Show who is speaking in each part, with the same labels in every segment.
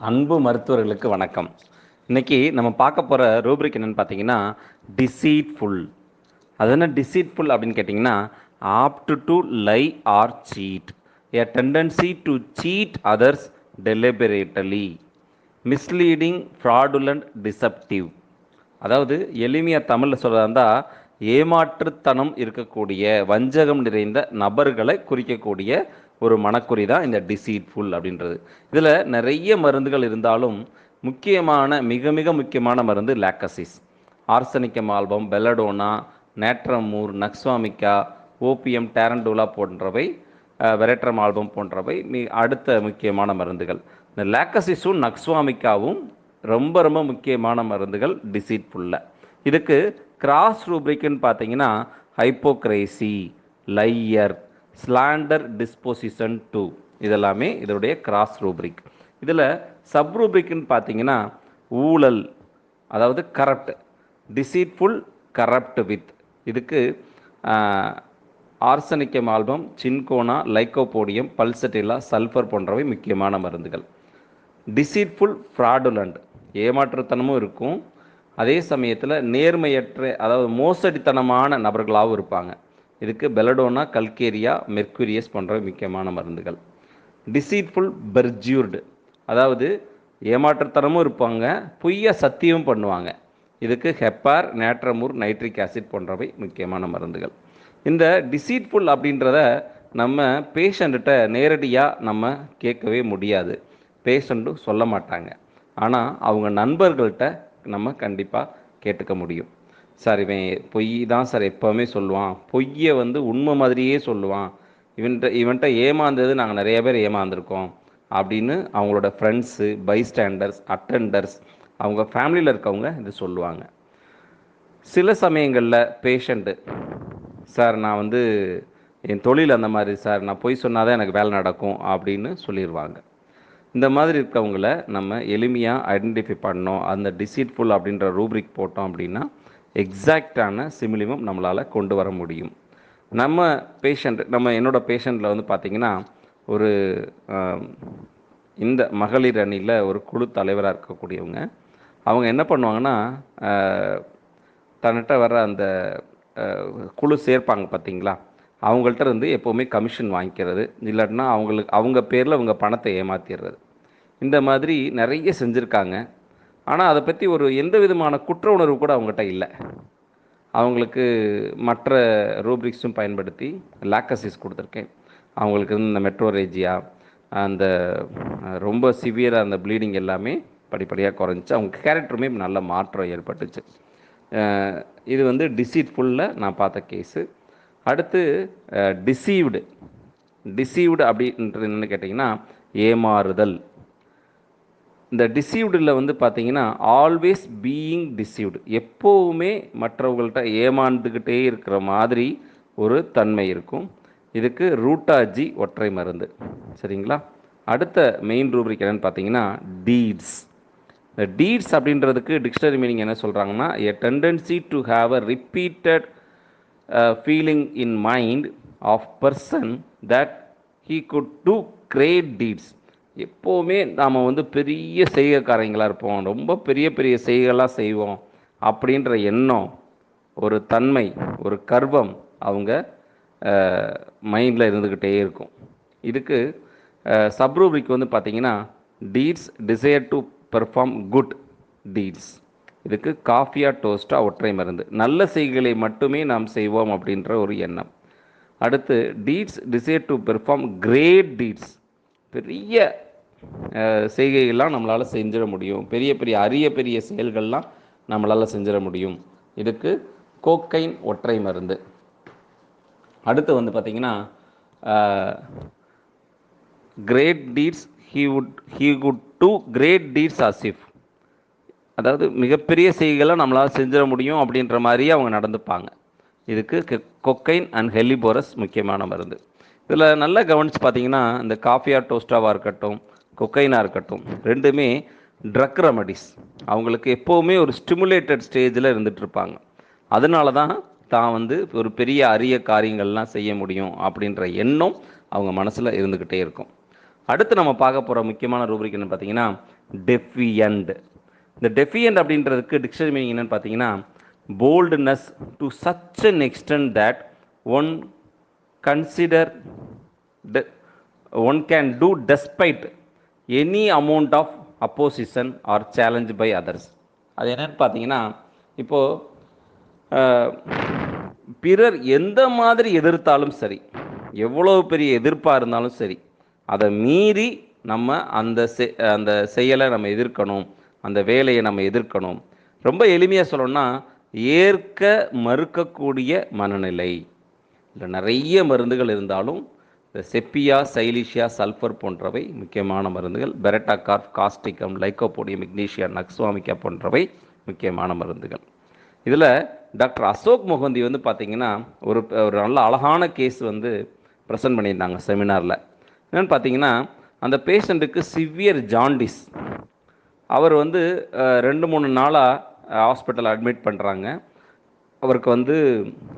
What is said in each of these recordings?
Speaker 1: அன்பு மருத்துவர்களுக்கு வணக்கம். இன்னைக்கு நம்ம பார்க்க போகிற ரூப்ரிக் என்னன்னு பார்த்தீங்கன்னா டிசீட்ஃபுல் அது என்ன டிசீட்ஃபுல் அப்படின்னு கேட்டிங்கன்னா apt to lie or cheat a tendency to cheat others deliberately misleading fraudulent deceptive அதாவது எளிமையாக தமிழில் சொல்கிறதா இருந்தால் ஏமாற்றுத்தனம் இருக்கக்கூடிய வஞ்சகம் நிறைந்த நபர்களை குறிக்கக்கூடிய ஒரு மனக்குறி தான் இந்த டிசீட்ஃபுல் அப்படின்றது. இதில் நிறைய மருந்துகள் இருந்தாலும் முக்கியமான மிக மிக முக்கியமான மருந்து lachesis arsenicum album belladonna natrum mur nux vomica opium tarentula போன்றவை வெரட்ரம் ஆல்பம் போன்றவை மி அடுத்த முக்கியமான மருந்துகள். இந்த லாக்கசிஸும் நக்ஸ்வாமிக்காவும் ரொம்ப ரொம்ப முக்கியமான மருந்துகள் டிசீட்ஃபுல்ல இதுக்கு கிராஸ் ரூபிக்குன்னு பார்த்தீங்கன்னா hypocrisy liar slander disposition to இதெல்லாமே இதனுடைய கிராஸ் ரூப்ரிக் இதில் சப் ரூப்ரிக்னு பார்த்தீங்கன்னா ஊழல் அதாவது கரப்ட் டிசீட்ஃபுல் கரப்ட் வித் இதுக்கு arsenicum album cinchona lycopodium pulsatilla sulphur போன்றவை முக்கியமான மருந்துகள். டிசீட்ஃபுல் ஃப்ராடுலண்ட் ஏமாற்றுத்தனமும் இருக்கும். அதே சமயத்தில் நேர்மையற்ற அதாவது மோசடித்தனமான நபர்களாகவும் இருப்பாங்க. இதுக்கு பெலடோனா கல்கேரியா மெர்க்குரியஸ் போன்ற முக்கியமான மருந்துகள். டிசீட்ஃபுல் பெர்ஜியூர்டு அதாவது ஏமாற்றுத்தனமும் இருப்பாங்க பொய்ய சத்தியமும் பண்ணுவாங்க. இதுக்கு ஹெப்பார் நேட்ரமூர் நைட்ரிக் ஆசிட் போன்றவை முக்கியமான மருந்துகள். இந்த டிசீட்ஃபுல் அப்படின்றத நம்ம பேஷண்ட்ட நேரடியாக நம்ம கேட்கவே முடியாது. பேஷண்ட்டும் சொல்ல மாட்டாங்க. ஆனால் அவங்க நண்பர்கள்ட்ட நம்ம கண்டிப்பாக கேட்டுக்க முடியும். சார் இவன் பொய் தான் சார் எப்போவுமே சொல்லுவான். பொய்யை வந்து உண்மை மாதிரியே சொல்லுவான். இவன்ட்ட இவன்ட்ட ஏமாந்தது நாங்கள் நிறைய பேர் ஏமாந்துருக்கோம் அப்படின்னு அவங்களோட ஃப்ரெண்ட்ஸு பைஸ்டாண்டர்ஸ் அட்டண்டர்ஸ் அவங்க ஃபேமிலியில் இருக்கவங்க இது சொல்லுவாங்க. சில சமயங்களில் பேஷண்ட்டு சார் நான் வந்து என் தொழில் அந்த மாதிரி சார் நான் பொய் சொன்னால் தான் எனக்கு வேலை நடக்கும் அப்படின்னு சொல்லிடுவாங்க இந்த மாதிரி இருக்கவங்கள நம்ம எளிமையாக ஐடென்டிஃபை பண்ணோம். அந்த டிசீட்ஃபுல் அப்படின்ற ரூப்ரிக் போட்டோம் அப்படின்னா எக்ஸாக்டான சிமிலிமம் நம்மளால் கொண்டு வர முடியும். நம்ம பேஷண்ட் நம்ம என்னோடய பேஷண்ட்டில் வந்து பார்த்திங்கன்னா ஒரு இந்த மகளிர் அணியில் ஒரு குழு தலைவராக இருக்கக்கூடியவங்க. அவங்க என்ன பண்ணுவாங்கன்னா தன்னிட்ட வர அந்த குழு சேர்ப்பாங்க பார்த்தீங்களா அவங்கள்ட்ட இருந்து எப்போவுமே கமிஷன் வாங்கிக்கிறது. இல்லாட்டினா அவங்களுக்கு அவங்க பேரில் அவங்க பணத்தை ஏமாற்றிடுறது இந்த மாதிரி நிறைய செஞ்சுருக்காங்க. ஆனால் அதை பற்றி ஒரு எந்த விதமான குற்ற உணர்வு கூட அவங்ககிட்ட இல்லை. அவங்களுக்கு மற்ற ரூப்ரிக்ஸும் பயன்படுத்தி லாக்கசிஸ் கொடுத்துருக்கேன். அவங்களுக்கு இந்த மெட்ரோரேஜியா அந்த ரொம்ப சிவியராக அந்த ப்ளீடிங் எல்லாமே படிப்படியாக குறைஞ்சி அவங்க கேரக்டருமே நல்ல மாற்றம் ஏற்பட்டுச்சு. இது வந்து டிசீட்ஃபுல்லில் நான் பார்த்த கேஸு. அடுத்து டிசீவ்டு. டிசீவ்டு அப்படின்றது என்னென்னு கேட்டிங்கன்னா ஏமாறுதல். இந்த டிசீவ்டில் வந்து பார்த்தீங்கன்னா ஆல்வேஸ் பீயிங் டிசீவ்டு எப்போவுமே மற்றவங்கள்ட்ட ஏமாந்துக்கிட்டே இருக்கிற மாதிரி ஒரு தன்மை இருக்கும். இதுக்கு ரூட்டாஜி ஒற்றை மருந்து. சரிங்களா? அடுத்த மெயின் ரூப்ரிக் என்னென்னு பார்த்தீங்கன்னா டீட்ஸ் இந்த டீட்ஸ் அப்படின்றதுக்கு டிக்ஷனரி மீனிங் என்ன சொல்கிறாங்கன்னா a tendency to have a repeated feeling in mind of person that he could do great deeds எப்போவுமே நாம் வந்து பெரிய செய்கைக்காரங்களாக இருப்போம். ரொம்ப பெரிய பெரிய செய்கைலாம் செய்வோம் அப்படின்ற எண்ணம் ஒரு தன்மை ஒரு கர்வம் அவங்க மைண்டில் இருந்துக்கிட்டே இருக்கும். இதுக்கு சப்ரூபிக் வந்து பார்த்திங்கன்னா deeds desire to perform good deeds இதுக்கு காஃபியா டோஸ்ட்டாக ஒற்றை மருந்து. நல்ல செய்கைகளை மட்டுமே நாம் செய்வோம் அப்படின்ற ஒரு எண்ணம். அடுத்து deeds desire to perform great deeds பெரிய செய்கைகள்லாம் நம்மளால் செஞ்சிட முடியும். பெரிய பெரிய அரிய பெரிய செயல்கள்லாம் நம்மளால் செஞ்சிட முடியும். இதுக்கு கோக்கைன் ஒற்றை மருந்து. அடுத்து வந்து பார்த்திங்கன்னா great deeds he would he could do great deeds as if அதாவது மிகப்பெரிய செய்திகளை நம்மளால் செஞ்சிட முடியும் அப்படின்ற மாதிரியே அவங்க நடந்துப்பாங்க. இதுக்கு கொக்கைன் அண்ட் ஹெலிபோரஸ் முக்கியமான மருந்து. இதில் நல்லா கவனித்து பார்த்தீங்கன்னா இந்த காஃபியா டோஸ்டாவாக இருக்கட்டும் கொக்கைனாக இருக்கட்டும் ரெண்டுமே ட்ரக் ரெமடிஸ் அவங்களுக்கு எப்போவுமே ஒரு ஸ்டிமுலேட்டட் ஸ்டேஜில் இருந்துகிட்ருப்பாங்க அதனால தான் தான் வந்து ஒரு பெரிய அரிய காரியங்கள்லாம் செய்ய முடியும் அப்படின்ற எண்ணம் அவங்க மனசில் இருந்துக்கிட்டே இருக்கும். அடுத்து நம்ம பார்க்க போகிற முக்கியமான ரூபரிக் என்ன பார்த்தீங்கன்னா டெஃபியண்ட் இந்த டெஃபியண்ட் அப்படின்றதுக்கு டிக்ஷனரி மீனிங் என்னன்னு பார்த்தீங்கன்னா boldness to such an extent that one consider one can do despite any amount of opposition or challenge by others அது என்னன்னு பார்த்தீங்கன்னா இப்போது பிறர் எந்த மாதிரி எதிர்த்தாலும் சரி எவ்வளோ பெரிய எதிர்ப்பாக இருந்தாலும் சரி அதை மீறி நம்ம அந்த செ அந்த செயலை நம்ம எதிர்க்கணும் அந்த வேலையை நம்ம எதிர்க்கணும். ரொம்ப எளிமையாக சொல்லணும்னா ஏற்க மறுக்கக்கூடிய மனநிலை. இல்லை நிறைய மருந்துகள் இருந்தாலும் இந்த செப்பியா சைலிஷியா சல்ஃபர் போன்றவை முக்கியமான மருந்துகள். பெரட்டா carb causticum lycopodium magnesia nux vomica போன்றவை முக்கியமான மருந்துகள். இதில் டாக்டர் அசோக் மொஹந்தி வந்து பார்த்திங்கன்னா ஒரு ஒரு நல்ல அழகான கேஸ் வந்து ப்ரெசென்ட் பண்ணியிருந்தாங்க செமினாரில். என்னென்னு பார்த்தீங்கன்னா அந்த பேஷண்ட்டுக்கு சிவியர் ஜாண்டிஸ். அவர் வந்து ரெண்டு மூணு நாளாக ஹாஸ்பிட்டல் அட்மிட் பண்ணுறாங்க அவருக்கு வந்து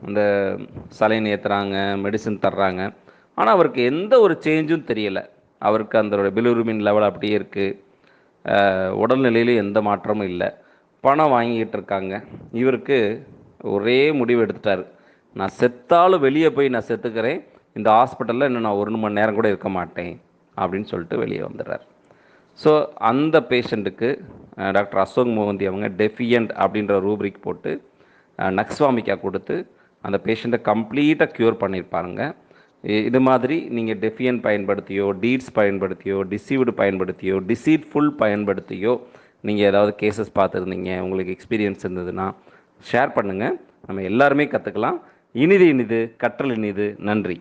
Speaker 1: அந்த சலைன் ஏற்றுறாங்க மெடிசன் தர்றாங்க. ஆனால் அவருக்கு எந்த ஒரு சேஞ்சும் தெரியலை. அவருக்கு அந்த பிலுரிமின் லெவல் அப்படியே இருக்குது உடல்நிலையிலும் எந்த மாற்றமும் இல்லை. பணம் வாங்கிக்கிட்டு இருக்காங்க. இவருக்கு ஒரே முடிவு எடுத்துட்டார். நான் செத்தாலும் வெளியே போய் நான் செத்துக்கிறேன். இந்த ஹாஸ்பிட்டலில் இன்னும் நான் ஒரு மணி நேரம் கூட இருக்க மாட்டேன் அப்படின்னு சொல்லிட்டு வெளியே வந்துடுறார். ஸோ அந்த பேஷண்ட்டுக்கு டாக்டர் அசோக் மோகந்தி அவங்க டெஃபியண்ட் அப்படின்ற ரூப்ரிக் போட்டு நக்ஸ்வாமிக்கா கொடுத்து அந்த பேஷண்ட்டை கம்ப்ளீட்டாக க்யூர் பண்ணியிருப்பாருங்க இது மாதிரி நீங்கள் டெஃபியன் பயன்படுத்தியோ டீட்ஸ் பயன்படுத்தியோ டிசீவ்டு பயன்படுத்தியோ டிசீட்ஃபுல் பயன்படுத்தியோ நீங்கள் ஏதாவது கேசஸ் பார்த்துருந்தீங்க உங்களுக்கு எக்ஸ்பீரியன்ஸ் இருந்ததுன்னா ஷேர் பண்ணுங்கள் நம்ம எல்லாருமே கற்றுக்கலாம் இனிது இனிது கற்றல் இனிது. நன்றி.